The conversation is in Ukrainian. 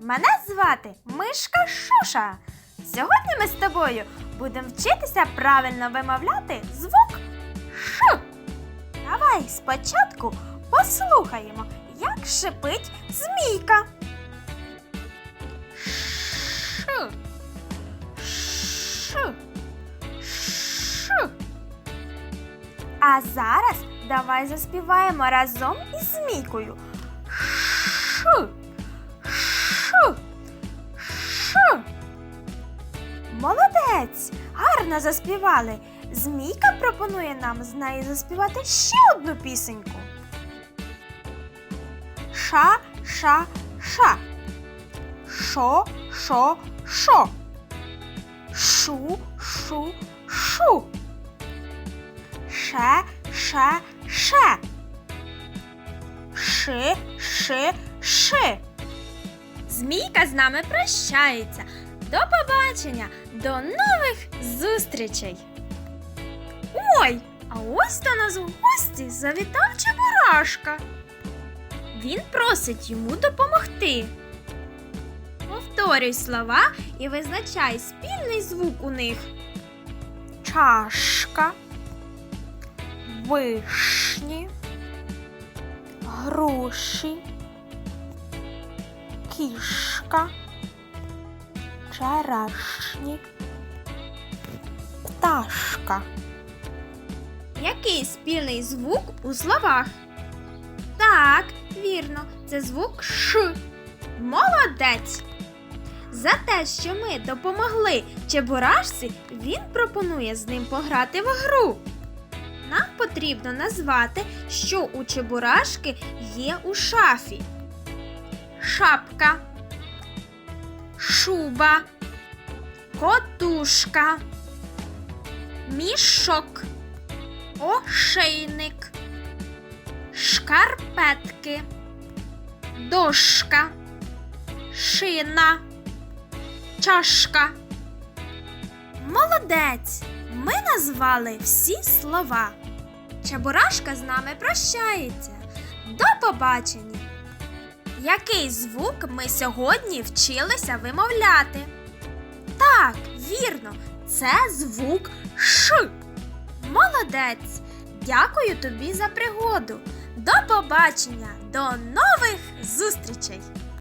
Мене звати Мишка Шуша. Сьогодні ми з тобою будемо вчитися правильно вимовляти звук Ш. Давай спочатку послухаємо, як шипить змійка. Ш. Ш. Ш. А зараз давай заспіваємо разом із змійкою. Молодець! Гарно заспівали. Змійка пропонує нам з нею заспівати ще одну пісеньку. Ша, ша, ша. Шо, шо, шо. Шу, шу, шу. Ше, ше, ше. Ши, ши, ши. Змійка з нами прощається. До побачення, до нових зустрічей. Ой, а ось до нас в гості завітав Чебурашка. Він просить йому допомогти. Повторюй слова і визначай спільний звук у них. Чашка, вишні, груші, кішка, черешні, пташка. Який спільний звук у словах? Так, вірно, це звук Ш. Молодець! За те, що ми допомогли Чебурашці, він пропонує з ним пограти в гру. Нам потрібно назвати, що у Чебурашки є у шафі. Шапка, шуба, котушка, мішок, ошейник, шкарпетки, дошка, шина, чашка. Молодець! Ми назвали всі слова. Чебурашка з нами прощається. До побачення! Який звук ми сьогодні вчилися вимовляти? Так, вірно, це звук Ш. Молодець! Дякую тобі за пригоду. До побачення, до нових зустрічей!